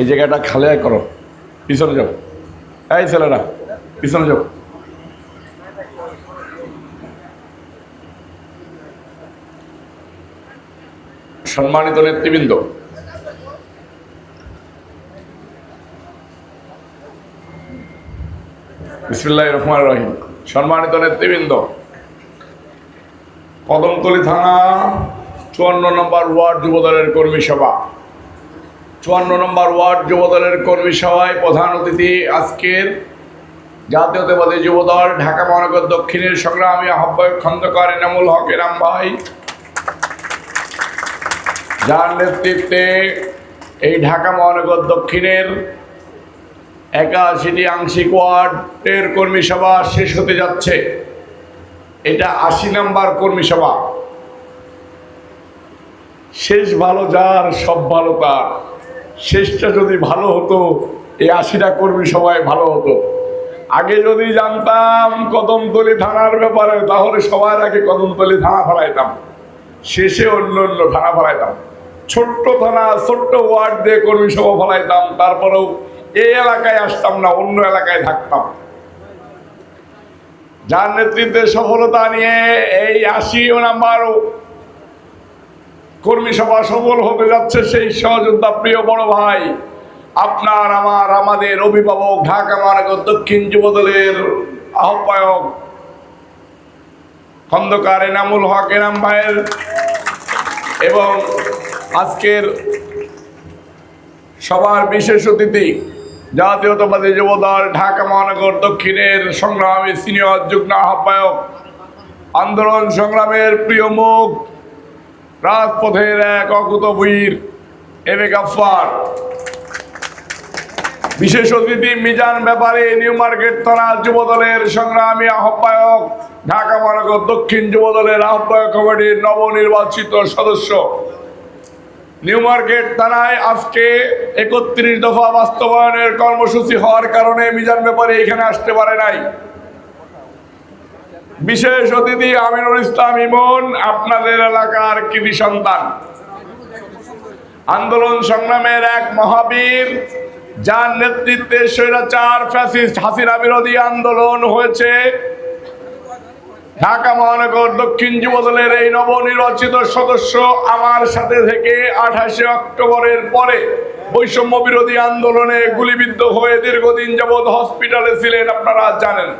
এই জায়গাটা খালে করো। পিছনে যাও। এই ছেলেরা, পিছনে যাও। সম্মানিত নেতৃবৃন্দ বিসমুল্লাহ রহমান রহিম। সম্মানিত নেতৃবৃন্দ, কদমতলী থানা চুয়ান্ন নম্বর ওয়ার্ড যুবদলের কর্মী সভা। চুয়ান্ন নম্বর ওয়ার্ড যুবদলের কর্মী সভায় প্রধান অতিথি আজকের জাতীয়তাবাদী যুবদল, ঢাকা মহানগর দক্ষিণের সংগ্রামী আহ্বায়ক খন্দকার এনামুল হক এনাম ভাই। যার নেতৃত্বে এই ঢাকা মহানগর দক্ষিণের একাশিটি আংশিক ওয়ার্ডের কর্মী সভা শেষ হতে যাচ্ছে। এটা আশি নাম্বার কর্মী সভা। শেষ ভালো যার, সব ভালো তার। শেষটা যদি ভালো হতো, এই আশিটা কর্মী সবাই ভালো হতো। আগে যদি জানতাম কদমতলি থানার ব্যাপারে, তাহলে সবার আগে কদমতলি থানা ফেলাইতাম শেষে অন্য অন্য থানা ফেলাইতাম ছোট্ট থানা, ছোট্ট ওয়ার্ড দিয়ে কর্মী সভা ফেলাইতাম তারপরেও এই এলাকায় আসতাম না, অন্য এলাকায় থাকতাম। যার নেতৃত্বে সফলতা নিয়ে এই আশি নাম্বার কর্মী সভা সফল হতে যাচ্ছে সেই সহযোদ্ধা প্রিয় বড় ভাই। আপনার, আমার, আমাদের অভিভাবক, ঢাকা মহানগর দক্ষিণ যুবদলের আহ্বায়ক খন্দকার এনামুল হক এনাম ভাইয়ের এবং আজকের সবার বিশেষ অতিথি, জাতীয়তাবাদী যুবদল ঢাকা মহানগর দক্ষিণের সংগ্রামী সিনিয়র যুগ্ম আহ্বায়ক। আন্দোলন সংগ্রামের প্রিয় মুখ রাজপথের এক অকুত বীর গাফার বিশেষ অতিথি মিজান ব্যাপারে, নিউ মার্কেট থানা যুবদলের সংগ্রামী আহ্বায়ক, ঢাকা মহানগর দক্ষিণ যুবদলের আহ্বায়ক কমিটির নবনির্বাচিত সদস্য। নিউ মার্কেট থানায় আজকে একত্রিশ দফা বাস্তবায়নের কর্মসূচি হওয়ার কারণে মিজান ব্যাপারে এখানে আসতে পারে নাই। বিশেষ অতিথি আমিনুল ইসলাম ইমন, আপনাদের এলাকার কৃতি সন্তান। আন্দোলন সংগ্রামের এক মহাবীর, যার নেতৃত্বে স্বৈরাচার, ফ্যাসিস্ট, হাসিনা বিরোধী আন্দোলন হয়েছে। ঢাকা মহানগর দক্ষিণ যুবদলের এই নবনির্বাচিত সদস্য আমার সাথে থেকে আঠাশে অক্টোবরের পরে বৈষম্য বিরোধী আন্দোলনে গুলিবিদ্ধ হয়ে দীর্ঘদিন যাবৎ হসপিটালে ছিলেন, আপনারা জানেন।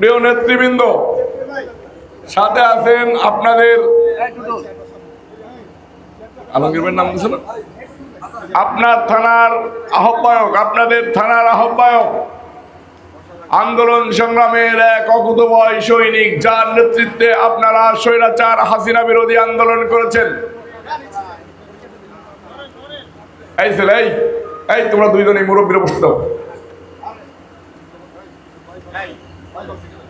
প্রিয় নেতৃবৃন্দ, সাথে আছেন আপনাদের আলমগীর নাম দিয়েছিল আপনার থানার আহ্বায়ক, আপনাদের থানার আহ্বায়ক, আন্দোলন সংগ্রামের এক অকুতবয় সৈনিক, যার নেতৃত্বে আপনারা স্বৈরাচার হাসিনা বিরোধী আন্দোলন করেছেন। এই ছেলে, এই এই, তোমরা দুইজনে মুরব্বীরা বসতে দাও।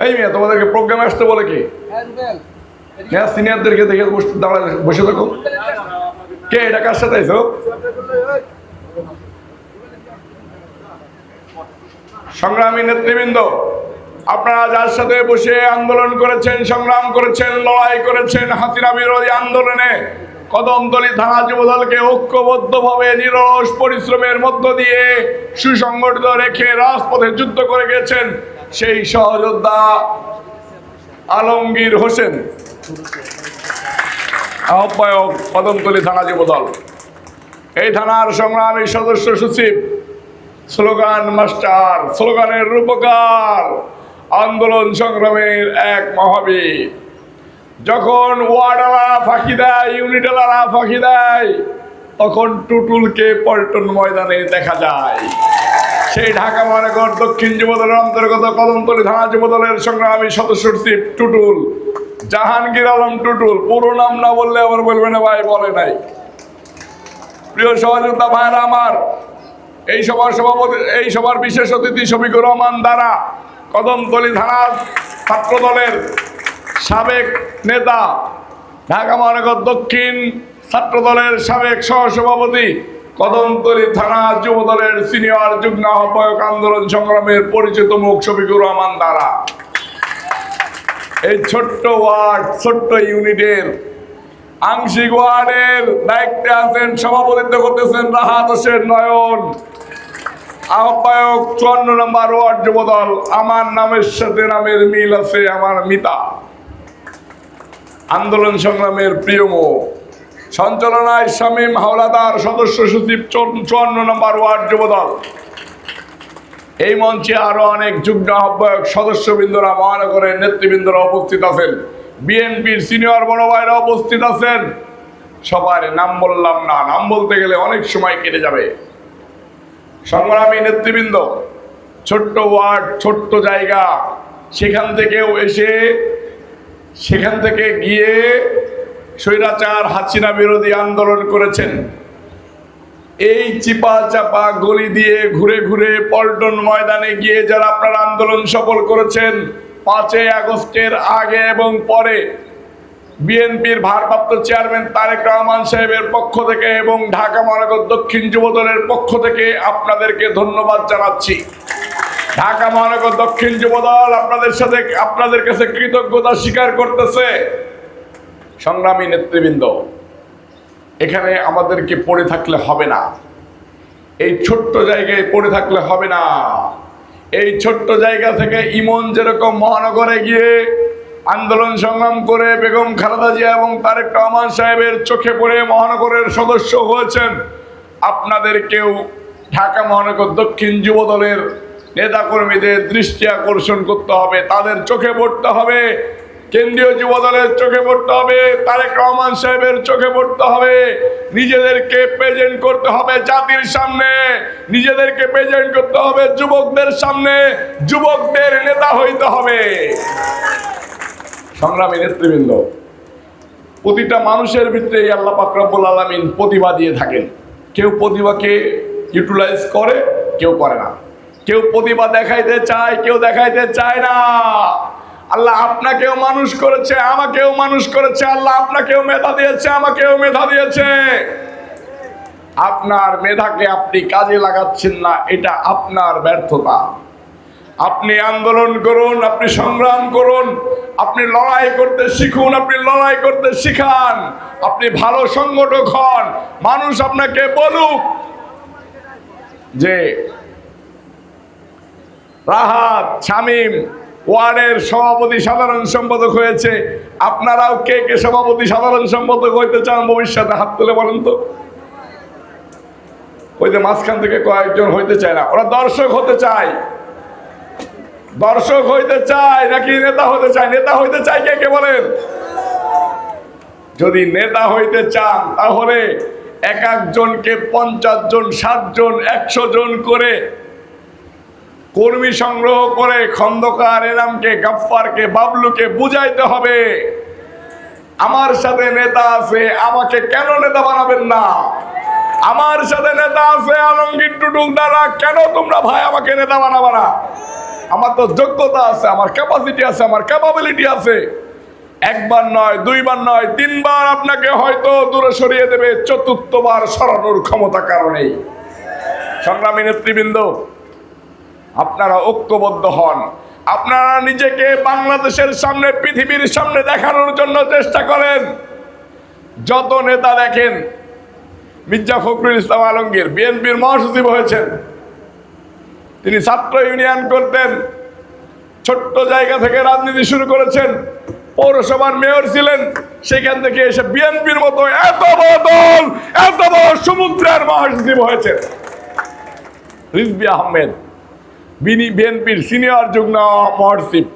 এই মেয়ে তোমাদেরকে প্রোগ্রামে আসতে বলে কি? হ্যাঁ সিনিয়রদেরকে দেখে বসতে দাঁড়া বসে থাকো। কে এটা কার সাথে আইছো? সংগ্রামী নেতৃবৃন্দ আপনারা যার সাথে বসে আন্দোলন করেছেন সংগ্রাম করেছেন লড়াই করেছেন হাসিনা বিরোধী আন্দোলনে কদমতলী থানা যুবদলকে ঐক্যবদ্ধভাবে নিরস পরিশ্রমের মধ্য দিয়ে সুসংগঠিত রেখে রাজপথে যুদ্ধ করে গেছেন। সেই সহযোদ্ধা আলমগীর হোসেন। আহ্বায়ক কদমতলী থানা যুবদল এই থানার সংগ্রামী সদস্য সচিব, স্লোগান মাস্টার, স্লোগানের রূপকার, আন্দোলন সংগ্রামের এক মহাবীর। যখন ওয়ার্ডালা ফাঁকি দেয়, ইউনিটালারা ফাঁকি দেয়, তখন টুটুলকে পল্টন ময়দানে দেখা যায়। সেই ঢাকা মহানগর দক্ষিণ যুবদলের অন্তর্গত কদমতলী থানা যুবদলের সংগ্রামী সদস্য টুটুল, জাহাঙ্গীর আলম টুটুল, পুরো নাম না বললে আবার বলবে না ভাই, বলে নাই। প্রিয় সহযোদ্ধা ভাইরা আমার, এই সভার সভাপতি, এই সভার বিশেষ অতিথি শফিকুর রহমান দ্বারা কদমতলী থানার ছাত্র দলের সাবেক নেতা, ঢাকা মহানগর দক্ষিণ ছাত্র দলের সাবেক সহসভাপতি কদমতলী থানা যুবদলের সিনিয়র যুগ্ম আহ্বায়ক আন্দোলন সংগ্রামের পরিচিত মুখ শফিকুর রহমান দ্বারা। এই ছোট্ট ওয়ার্ড, ছোট্ট ইউনিটের আংশিক ওয়ার্ডের দায়িত্বে আছেন সভাপতিত্ব করতেছেন রাহাত হোসেন নয়ন। আহ্বায়ক চুয়ান্ন নম্বর ওয়ার্ড যুবদল, আমার নামের সাথে নামের মিল আছে আমার মিতা। আন্দোলন সংগ্রামের প্রিয় মুখ। সঞ্চালনায় শামীম হাওলাদার সদস্য সচিব চুয়ান্ন- নম্বর ওয়ার্ড যুবদল। এই মঞ্চে আরও অনেক যুগ্ম আহ্বায়ক সদস্যবৃন্দরা, মহানগরের নেতৃবৃন্দরা উপস্থিত আছেন। বিএনপির সিনিয়র বড় ভাইরা উপস্থিত আছেন। সবার নাম বললাম না, নাম বলতে গেলে অনেক সময় কেটে যাবে। সংগ্রামী নেতৃবৃন্দ, ছোট্ট ওয়ার্ড, ছোট্ট জায়গা, সেখান থেকেও এসে, সেখান থেকে গিয়ে স্বৈরাচার হাসিনা বিরোধী আন্দোলন করেছেন। এই চিপা চাপা গলি দিয়ে ঘুরে ঘুরে পল্টন ময়দানে গিয়ে যারা আপনারা আন্দোলন সফল করেছেন, পাঁচই আগস্টের আগে এবং পরে বিএনপির ভারপ্রাপ্ত চেয়ারম্যান তারেক রহমান সাহেবের পক্ষ থেকে এবং ঢাকা মহানগর দক্ষিণ যুবদলের পক্ষ থেকে আপনাদেরকে ধন্যবাদ জানাচ্ছি। ঢাকা মহানগর দক্ষিণ যুবদল আপনাদের সাথে, আপনাদের কাছে কৃতজ্ঞতা স্বীকার করতেছে। সংগ্রামী নেতৃবৃন্দ, এখানে আমাদেরকে পড়ে থাকলে হবে না। এই ছোট্ট জায়গায় পড়ে থাকলে হবে না। এই ছোট্ট জায়গা থেকে ইমন যেরকম মহানগরে গিয়ে আন্দোলন সংগ্রাম করে বেগম খালেদা জিয়া এবং তারেক রহমান সাহেবের চোখে পড়ে মহানগরের সদস্য হয়েছেন আপনাদেরকেও ঢাকা মহানগর দক্ষিণ যুব দলের নেতাকর্মীদের দৃষ্টি আকর্ষণ করতে হবে, তাদের চোখে পড়তে হবে। কেন্দ্রীয় যুব দলের চোখে পড়তে হবে, তারেক রহমান সাহেবের চোখে পড়তে হবে। নিজেদেরকে প্রেজেন্ট করতে হবে জাতির সামনে। নিজেদেরকে প্রেজেন্ট করতে হবে যুবকদের সামনে। যুবকদের নেতা হইতে হবে। সংগ্রামী নেতৃবৃন্দ, প্রতিটা মানুষের ভিতরে আল্লাহ পাকরাবুল আলমিন প্রতিভা দিয়ে থাকেন। কেউ প্রতিভাকে ইউটিলাইজ করে, কেউ করে না। কেউ প্রতিভা দেখাইতে চায়, কেউ দেখাইতে চায় না। আল্লাহ আপনাকেও মানুষ করেছে, আমাকেও মানুষ করেছে, আল্লাহ আপনাকেও মেধা দিয়েছে, আমাকেও মেধা দিয়েছে। আপনার মেধাকে আপনি কাজে লাগাচ্ছেন না, এটা আপনার ব্যর্থতা। আপনি আন্দোলন করুন, আপনি সংগ্রাম করুন, আপনি লড়াই করতে শিখুন, আপনি লড়াই করতে শিখান, আপনি ভালো সংগঠক হন, মানুষ আপনাকে বলুক যে, রাহাত, শামীম ওয়ার্ডের সভাপতি সাধারণ সম্পাদক হয়েছে। আপনারাও কে কে সভাপতি, সাধারণ সম্পাদক হইতে চান ভবিষ্যতে হাত তুলে বলেন তো। ওই যে মাঝখান থেকে কয়েকজন হইতে চায় না। ওরা দর্শক হতে চায়। দর্শক হইতে চায় নাকি নেতা হতে চায়? নেতা হইতে চায় কে কে বলেন? যদি নেতা হইতে চান, তাহলে এক একজনকে পঞ্চাশ জন, ষাট জন, একশো জন করে কর্মী সংগ্রহ করে খন্দকার এরামকে গাফফারকে, বাবলুকে বুঝাইতে হবে। আমার সাথে নেতা আছে, আমাকে কেন নেতা বানাবেন না? আমার সাথে নেতা আছে, আলমগীর টুটুল দ্বারা কেন তোমরা ভাই আমাকে নেতা বানাবা না? আমার তো যোগ্যতা আছে, আমার ক্যাপাসিটি আছে, আমার ক্যাপাবিলিটি আছে। একবার নয়, দুইবার নয়, তিনবার আপনাকে হয়তো দূরে সরিয়ে দেবে চতুর্থবার সরানোর ক্ষমতা কারণেই সংগ্রামী নেতৃবৃন্দ আপনারা ঐক্যবদ্ধ হন। আপনারা নিজেকে বাংলাদেশের সামনে, পৃথিবীর সামনে দেখানোর জন্য চেষ্টা করেন। যত নেতা দেখেন, মির্জা ফখরুল ইসলাম আলমগীর, বিএনপির মহাসচিব হয়েছেন। তিনি ছাত্র ইউনিয়ন করতেন, ছোট্ট জায়গা থেকে রাজনীতি শুরু করেছেন। পৌরসভার মেয়র ছিলেন, সেখান থেকে এসে বিএনপির মতো এত বড় দল, এত বড় সমুদ্রের মহাসচিব হয়েছেন। রিজবি আহমেদ বিনি বিএনপির সিনিয়র যুগ্ম মহাসচিব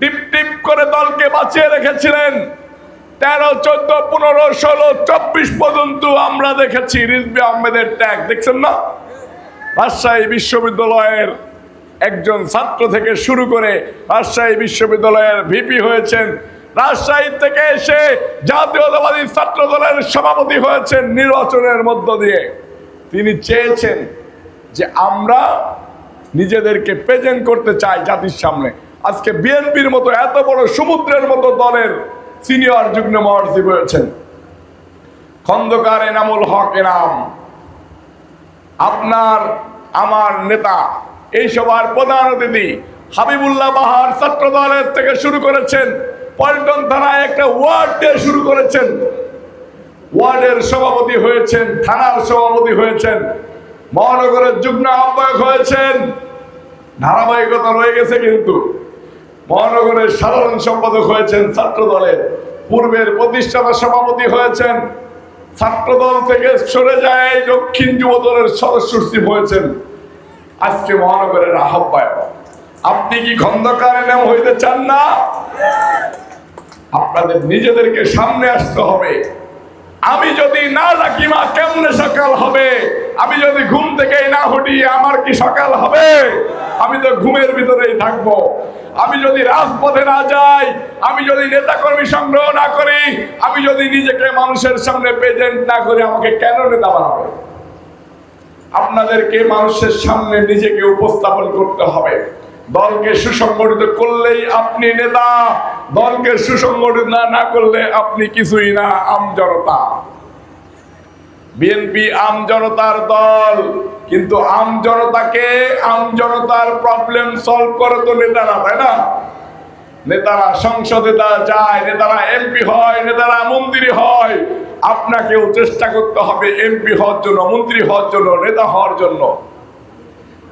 টিপ টিপ করে দলকে বাঁচিয়ে রেখেছিলেন। তেরো, চোদ্দ, পনেরো, ষোলো, চব্বিশ পর্যন্ত আমরা দেখেছি রিজবি আহমেদের ট্যাগ, দেখছেন না? রাজশাহী বিশ্ববিদ্যালয়ের একজন ছাত্র থেকে শুরু করে রাজশাহী বিশ্ববিদ্যালয়ের ভিপি হয়েছেন। রাজশাহী থেকে এসে জাতীয়তাবাদী ছাত্র দলের সভাপতি হয়েছেন নির্বাচনের মধ্য দিয়ে। তিনি চেয়েছেন যে আমরা নিজেদেরকে প্রেজেন্ট করতে চায় জাতির সামনে। আজকে বিএনপির মতো এত বড় সমুদ্রের মতো দলের সিনিয়র যুগ্ম মহাসচিব হয়েছেন খন্দকার এনামুল হক এনাম, আপনার, আমার নেতা, এই সবার প্রধান অতিথি হাবিবুল্লাহ বাহার ছাত্র দলের থেকে শুরু করেছেন, পল্টন থানায় একটা ওয়ার্ড দিয়ে শুরু করেছেন। ওয়ার্ডের সভাপতি হয়েছেন, থানার সভাপতি হয়েছেন, মহানগরের যুগ্ম আহ্বায়ক হয়েছেন। ধারাবাহিকতা রয়ে গেছে কিন্তু। মহানগরের সাধারণ সম্পাদক হয়েছেন ছাত্র দলের পূর্বের প্রতিষ্ঠাতা সভাপতি হয়েছেন। ছাত্রদল থেকে সরে যায় দক্ষিণ যুব দলের সদস্য হয়েছেন। আজকে মহানগরের আহ্বায়ক। আপনি কি খন্দকার নাম হইতে চান না? আপনাদের নিজেদেরকে সামনে আসতে হবে। আমি যদি না ডাকি, মা, কেমনে সকাল হবে? আমি যদি ঘুম থেকে না হটি আমার কি সকাল হবে? আমি তো ঘুমের ভিতরেই থাকব। আমি যদি রাজপথে না যাই, আমি যদি নেতাকর্মী সংগ্রহ না করি, আমি যদি নিজেকে মানুষের সামনে প্রেজেন্ট না করি, আমাকে কেন নেতা বানাবে? আপনাদেরকে মানুষের সামনে নিজেকে উপস্থাপন করতে হবে। দলকে সুসংগঠিত করলেই আপনি নেতা, দলকে সুসংগঠিত না করলে আপনি কিছুই না আমজনতা বিএনপি আম জনতার দল, কিন্তু আম জনতাকে আম জনতার প্রবলেম সলভ করে তো নেতারা, তাই না? নেতারা সংসদে যায়, নেতারা এমপি হয়, নেতারা মন্ত্রী হয়। আপনাকেও চেষ্টা করতে হবে এমপি হওয়ার জন্য, মন্ত্রী হওয়ার জন্য, নেতা হওয়ার জন্য।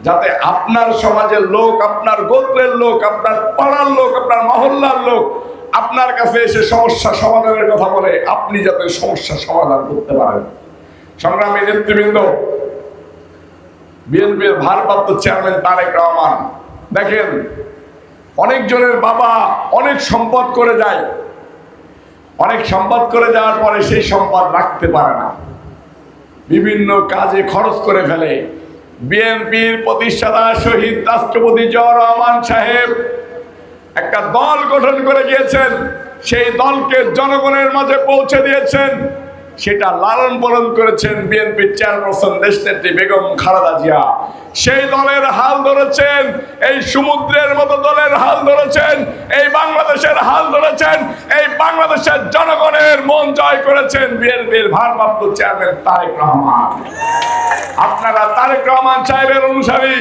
যাতে আপনার সমাজের লোক, আপনার গোত্রের লোক, আপনার পাড়ার লোক, আপনার মহল্লার লোক আপনার কাছে এসে সমস্যা সমাধানের কথা বলে, আপনি যাতে সমস্যা সমাধান করতে পারেন। সংগ্রামী নেতৃবৃন্দ, বিএনপির ভারপ্রাপ্ত চেয়ারম্যান তারেক রহমান, দেখেন, অনেকজনের বাবা অনেক সম্পদ করে যায়। অনেক সম্পদ করে যাওয়ার পরে সেই সম্পদ রাখতে পারে না। বিভিন্ন কাজে খরচ করে ফেলে। বিএনপির প্রতিষ্ঠাতা শহীদ রাষ্ট্রপতি জিয়াউর রহমান সাহেব একটা দল গঠন করে গিয়েছেন। সেই দলকে জনগণের মাঝে পৌঁছে দিয়েছেন। সেটা লালন পালন করেছেন বিএনপির চেয়ারপারসন দেশনেত্রী বেগম খালেদা জিয়া। সেই দলের হাল ধরেছেন, এই সমুদ্রের মতো দলের হাল ধরেছেন, এই বাংলাদেশের হাল ধরেছেন, এই বাংলাদেশের জনগণের মন জয় করেছেন বিএনপির ভারপ্রাপ্ত চেয়ারম্যান তারেক রহমান। আপনারা তারেক রহমান সাহেবের অনুসারী,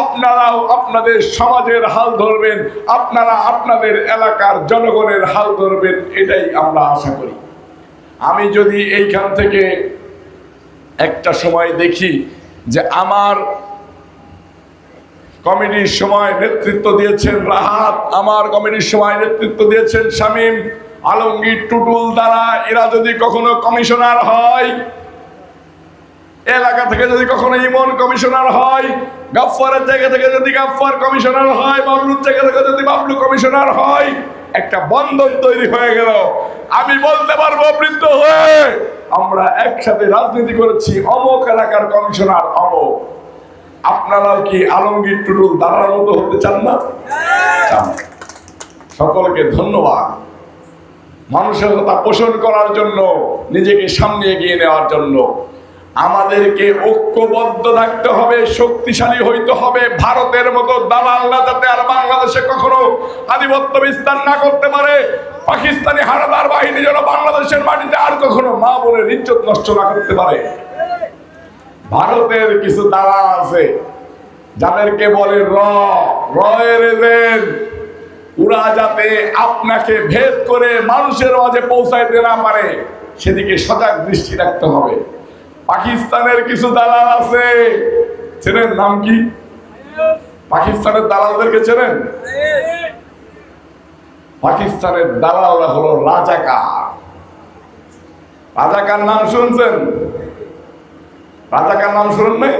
আপনারাও আপনাদের সমাজের হাল ধরবেন, আপনারা আপনাদের এলাকার জনগণের হাল ধরবেন, এটাই আমরা আশা করি। আমি যদি এইখান থেকে একটা সময় দেখি যে আমার কমিটির সময় নেতৃত্ব দিয়েছেন রাহাত, আমার কমিটির সময় নেতৃত্ব দিয়েছেন শামীম, আলমগীর টুটুল দ্বারা এরা যদি কখনো কমিশনার হয় এলাকা থেকে যদি কখনো ইমন কমিশনার হয়, গাফফারের জায়গা থেকে যদি গাফফার কমিশনার হয় বাবলুর জায়গা থেকে যদি বাবলু কমিশনার হয়, একটা বন্ধন তৈরি হয়ে গেল। আমি বলতে পারব বৃদ্ধ হয়ে, আমরা একসাথে রাজনীতি করেছি, অমুক এলাকার কমিশনার অমুক। আপনারাও কি আলমগীর টুটুল দাঁড়ার মতো হতে চান না? সকলকে ধন্যবাদ। মানুষের কথা পোষণ করার জন্য, নিজেকে সামনে এগিয়ে নেওয়ার জন্য। আমাদেরকে ঐক্যবদ্ধ থাকতে হবে, শক্তিশালী হইতে হবে। ভারতের মতো দালালরা যাতে আর বাংলাদেশে কখনো আধিপত্য বিস্তার না করতে পারে। পাকিস্তানি হানাদার বাহিনী যেন বাংলাদেশের মাটিতে আর কখনো মা বোনের ইজ্জত নষ্ট না করতে পারে। ভারতের কিছু দালাল আছে, যাদেরকে বলে র যাতে আপনাকে ভেদ করে মানুষের মাঝে পৌঁছাইতে না পারে, সেদিকে সজাগ দৃষ্টি রাখতে হবে। পাকিস্তানের কিছু দালাল আছে। চেনেন নাম কি? পাকিস্তানের দালালদেরকে চেনেন? পাকিস্তানের দালালরা হলো রাজাকার। রাজাকার নাম শুনছেন? রাজাকার নাম শুনুন নাই?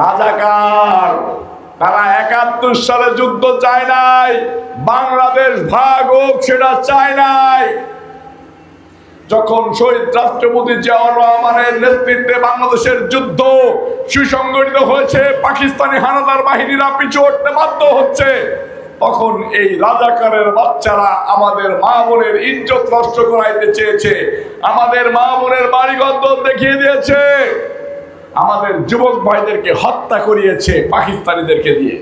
রাজাকার। তারা একাত্তর সালে যুদ্ধ চায় নাই। বাংলাদেশ ভাগ হোক, সেটা চায় নাই। যখন শহীদ রাষ্ট্রপতি জিয়াউর রহমানের নেতৃত্বে বাংলাদেশের যুদ্ধ সুসংগঠিত হয়েছে, পাকিস্তানি হানাদার বাহিনীরা পিছু হটতে বাধ্য হচ্ছে, তখন এই রাজাকারের বাচ্চারা আমাদের মা বোনের ইজ্জত নষ্ট করাইতে চেয়েছে, আমাদের মা বোনের বাড়িঘর দেখিয়ে দিয়েছে, আমাদের যুবক ভাইদেরকে হত্যা করিয়েছে পাকিস্তানিদেরকে দিয়ে।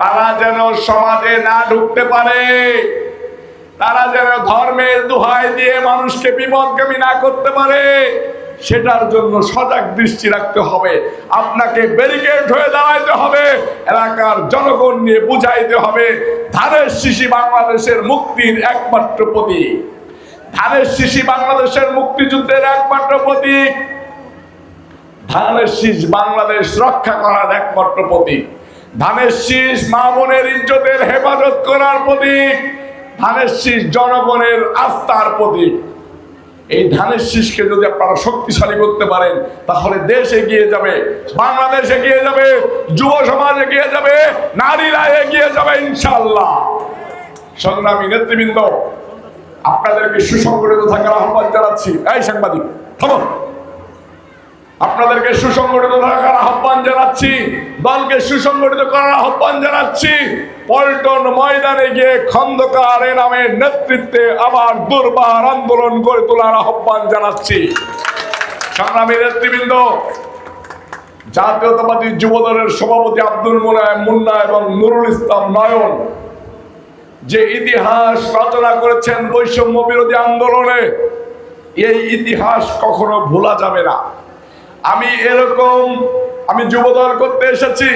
তারা যেন সমাজে না ঢুকতে পারে। তারা যেন ধর্মের দোহাই দিয়ে মানুষকে বিপদগামী না করতে পারে, সেটার জন্য সজাগ দৃষ্টি রাখতে হবে। আপনাকে ব্যারিকেড হয়ে দাঁড়াইতে হবে, এলাকার জনগণ নিয়ে বুঝাইতে হবে, ধানের শিশি বাংলাদেশের মুক্তির একমাত্র প্রতীক। ধানের শিশি বাংলাদেশের মুক্তিযুদ্ধের একমাত্র প্রতীক। ধানের শীষ বাংলাদেশ রক্ষা করার একমাত্র প্রতীক। ধানের শীষ মা বোনের ইজ্জতের হেফাজত করার প্রতীক। ধানের শীষ জনগণের আস্থার প্রতীক। এই ধানের শীষকে যদি আপনারা শক্তিশালী করতে পারেন, তাহলে দেশ এগিয়ে যাবে, বাংলাদেশ এগিয়ে যাবে, যুব সমাজ এগিয়ে যাবে, নারীরা এগিয়ে যাবে ইনশাল্লাহ সংগ্রামী নেতৃবৃন্দ, আপনাদেরকে সুসংগঠিত থাকার আহ্বান জানাচ্ছি। এই সাংবাদিক, থামো। আপনাদেরকে সুসংগঠিত থাকার আহ্বান জানাচ্ছি, দলকে সুসংগঠিত করার আহ্বান জানাচ্ছি। পল্টন ময়দানে গিয়ে খন্দকার এ নামের নেতৃত্বে আবার দুর্বার আন্দোলন গড়ে তোলার আহ্বান জানাচ্ছি। সংগ্রামী নেতৃবৃন্দ, জাতীয়তাবাদী যুবদলের সভাপতি আব্দুল মোলায় মুন্না এবং নুরুল ইসলাম নয়ন, যে ইতিহাস রচনা করেছেন বৈষম্য বিরোধী আন্দোলনে, এই ইতিহাস কখনো ভোলা যাবে না। আমি এরকম, আমি যুবদল করতে এসেছি,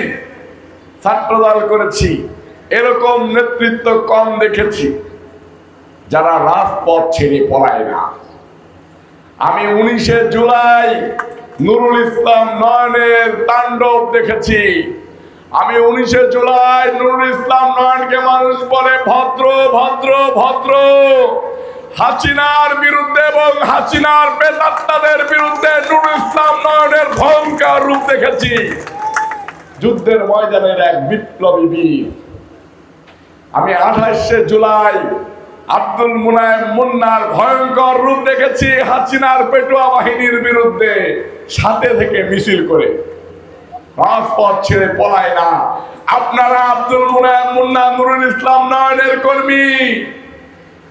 ছাত্রদল করেছি, এরকম নেতৃত্ব কম দেখেছি, যারা রাজপথ ছেড়ে পড়ায় না। আমি উনিশে জুলাই নুরুল ইসলাম নয়নের তাণ্ডব দেখেছি। আমি উনিশে জুলাই নুরুল ইসলাম নয়নকে মানুষ বলে ভদ্র ভদ্র ভদ্র। হাসিনার বিরুদ্ধে এবং হাসিনার বেদাত্তাদের বিরুদ্ধে নুরুল ইসলাম নয়নের ভয়ঙ্কর রূপ দেখেছি। যুদ্ধের ময়দানের এক বিপ্লবী বীর। আমি আঠাশে জুলাই আব্দুল মুনায়েম মুন্নার ভয়ঙ্কর রূপ দেখেছি হাসিনার পেটুয়া বাহিনীর বিরুদ্ধে সাথে থেকে মিছিল করে। রাজপথ ছেড়ে পলায় না। আপনারা আব্দুল মুনায়েম মুন্না, নুরুল ইসলাম নয়নের কর্মী।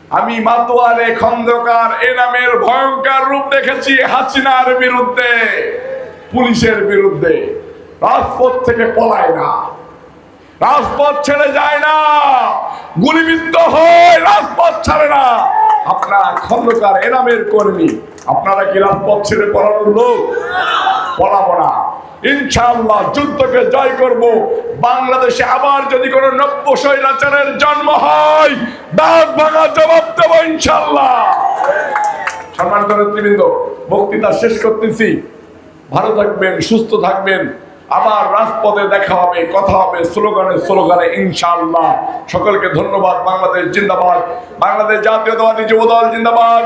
আমি মাতোয়ারে খন্দকার, এ নামের ভয়ঙ্কর রূপ দেখেছি হাসিনার বিরুদ্ধে, পুলিশের বিরুদ্ধে। রাজপথ থেকে পলায় না। রাজপথ ছেড়ে যায় না। গুলিবিদ্ধ হয়, রাজপথ ছাড়ে না। আপনারা খন্দকার এনামের কর্মী, আপনারা কি রাজপথ ছেড়ে পড়ানোর লোক? পড়াবো না। ইনশাআল্লাহ যুদ্ধকে জয় করব। বাংলাদেশে আবার যদি কোনো নব্য স্বৈরাচারের জন্ম হয় দাঁত ভাঙা জবাব দেবো ইনশাআল্লাহ। সম্মানিত নেতৃবৃন্দ, বক্তৃতা শেষ করতেছি। ভালো থাকবেন, সুস্থ থাকবেন। আবার রাজপথে দেখা হবে, কথা হবে, স্লোগানে স্লোগানে ইনশাআল্লাহ। সকলকে ধন্যবাদ, বাংলাদেশ জিন্দাবাদ। বাংলাদেশ জাতীয়তাবাদী যুবদল জিন্দাবাদ।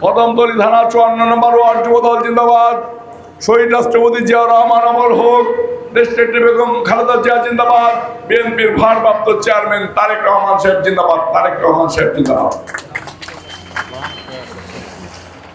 কদমতলী থানা চুয়ান্ন নম্বর ওয়ার্ড যুবদল জিন্দাবাদ। শহীদ রাষ্ট্রপতি জিয়া রহমান অমর হোক দেশনেত্রী বেগম খালেদা জিয়া জিন্দাবাদ, বিএনপির ভারপ্রাপ্ত চেয়ারম্যান তারেক রহমান সাহেব জিন্দাবাদ, তারেক রহমান সাহেব জিন্দাবাদ।